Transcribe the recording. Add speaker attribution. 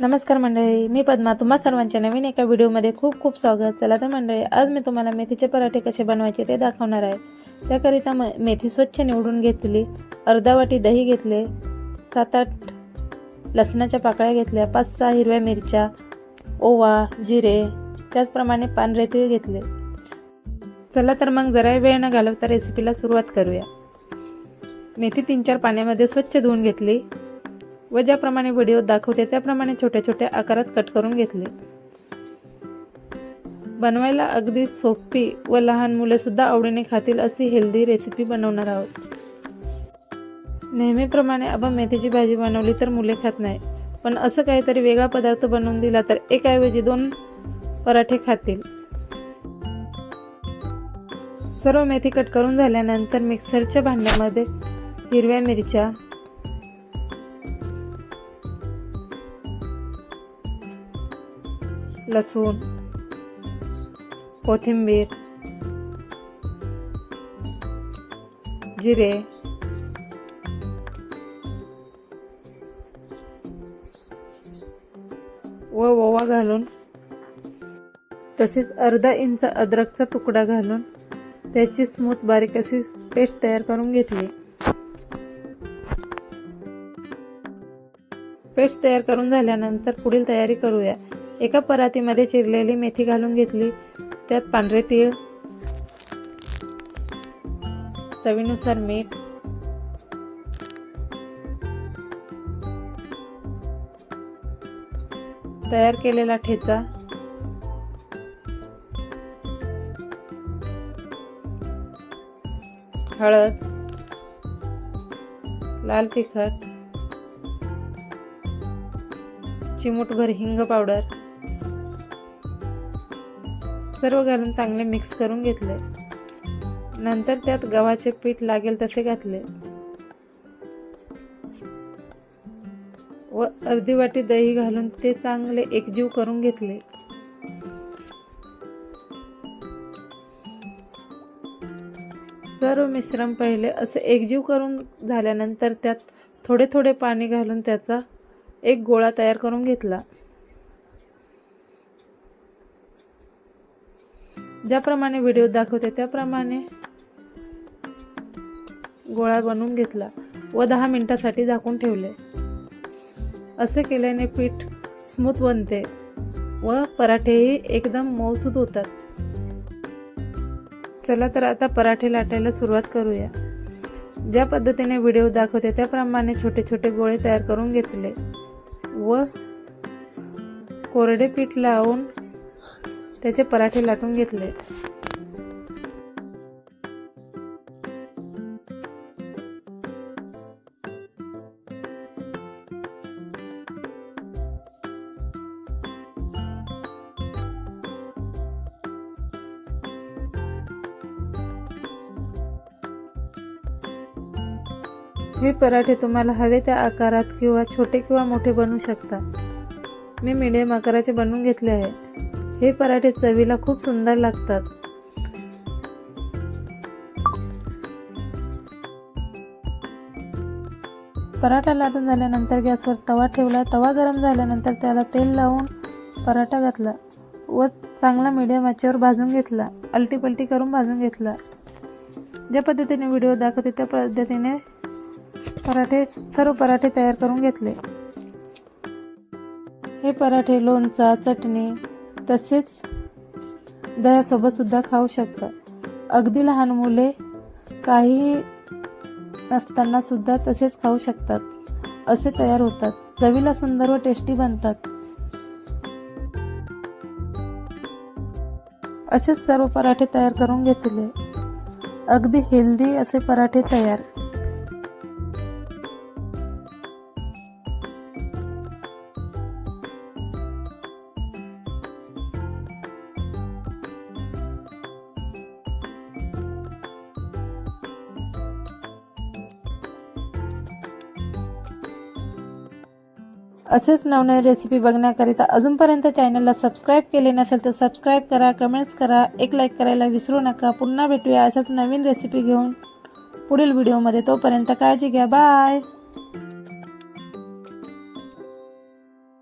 Speaker 1: नमस्कार मंडळी मी पद्मा. तुम्हा सर्वांच्या नवीन एका व्हिडिओमध्ये खूप खूप स्वागत. चला तर मंडळी आज मी तुम्हाला मेथीचे पराठे कसे बनवायचे ते दाखवणार आहे. त्याकरिता म मेथी स्वच्छ निवडून घेतली अर्धा वाटी दही घेतले सात आठ लसणाच्या पाकळ्या घेतल्या पाच सहा हिरव्या मिरच्या ओवा जिरे त्याचप्रमाणे पांढरे तीळ घेतले. चला तर मग जरा वेळ न घालवता रेसिपीला सुरुवात करूया. मेथी तीन चार पाण्यामध्ये स्वच्छ धुवून घेतली. व ज्याप्रमाणे व्हिडिओत दाखवते त्याप्रमाणे छोट्या छोट्या आकारात कट करून घेतले. बनवायला अगदी सोपी व लहान मुले सुद्धा आवडीने खातील अशी हेल्दी रेसिपी बनवणार आहोत. नेहमीप्रमाणे आपण मेथीची भाजी बनवली तर मुले खात नाही पण असं काहीतरी वेगळा पदार्थ बनवून दिला तर एकाऐवजी दोन पराठे खातील. सर्व मेथी कट करून झाल्यानंतर मिक्सरच्या भांड्यामध्ये हिरव्या मिरच्या लसूण कोथिंबीर जिरे व ओवा घालून तसेच अर्धा इंच अद्रकचा तुकडा घालून त्याची स्मूथ बारीक अशी पेस्ट तयार करून घेतली. पेस्ट तयार करून झाल्यानंतर पुढील तयारी करूया. एका परातीमध्ये चिरलेली मेथी घालून घेतली. त्यात पांढरे तीळ चवीनुसार मीठ तयार केलेला ठेचा हळद लाल तिखट चिमूटभर हिंग पावडर सर्व घालून चांगले मिक्स करून घेतले नंतर त्यात गव्हाचे पीठ लागेल तसे घातले. व अर्धी वाटी दही घालून ते चांगले एकजीव करून घेतले. सर्व मिश्रण पहिले असे एकजीव करून झाल्यानंतर त्यात थोडे थोडे पाणी घालून त्याचा एक गोळा तयार करून घेतला. ज्याप्रमाणे व्हिडिओ दाखवते त्याप्रमाणे गोळा बनवून घेतला व दहा मिनिटासाठी झाकून ठेवले. असे केल्याने पीठ स्मूथ बनते व पराठेही एकदम मऊसूत होतात. चला तर आता पराठे लाटायला सुरुवात करूया. ज्या पद्धतीने व्हिडिओ दाखवते त्याप्रमाणे छोटे छोटे गोळे तयार करून घेतले व कोरडे पीठ लावून त्याचे पराठे लाटून घेतले. हे पराठे तुम्हाला हवे त्या आकारात किंवा छोटे किंवा मोठे बनवू शकता. मी मिडियम आकाराचे बनवून घेतले आहे. हे पराठे चवीला खूप सुंदर लागतात. पराठा लाटून झाल्यानंतर गॅसवर तवा ठेवला. तवा गरम झाल्यानंतर त्याला तेल लावून पराठा घातला व चांगला मीडियम आचेवर भाजून घेतला. अलटीपलटी करून भाजून घेतला. ज्या पद्धतीने व्हिडिओ दाखवते त्या पद्धतीने पराठे सर्व पराठे तयार करून घेतले. हे पराठे लोणचा चटणी तसेच दह्यासोबत सुद्धा खाऊ शकतात. अगदी लहान मुले काही नसताना सुद्धा तसेच खाऊ शकतात. असे तयार होतात. चवीला सुंदर व टेस्टी बनतात. असेच सर्व पराठे तयार करून घेतले. अगदी हेल्दी असे पराठे तयार. असेच नवनवीन रेसिपी बघण्याकरिता अजूनपर्यंत चॅनलला सबस्क्राईब केले नसेल तर सबस्क्राईब करा कमेंट्स करा एक लाईक करायला विसरू नका. पुन्हा भेटूया अशाच नवीन रेसिपी घेऊन पुढील व्हिडिओमध्ये तोपर्यंत काळजी घ्या. बाय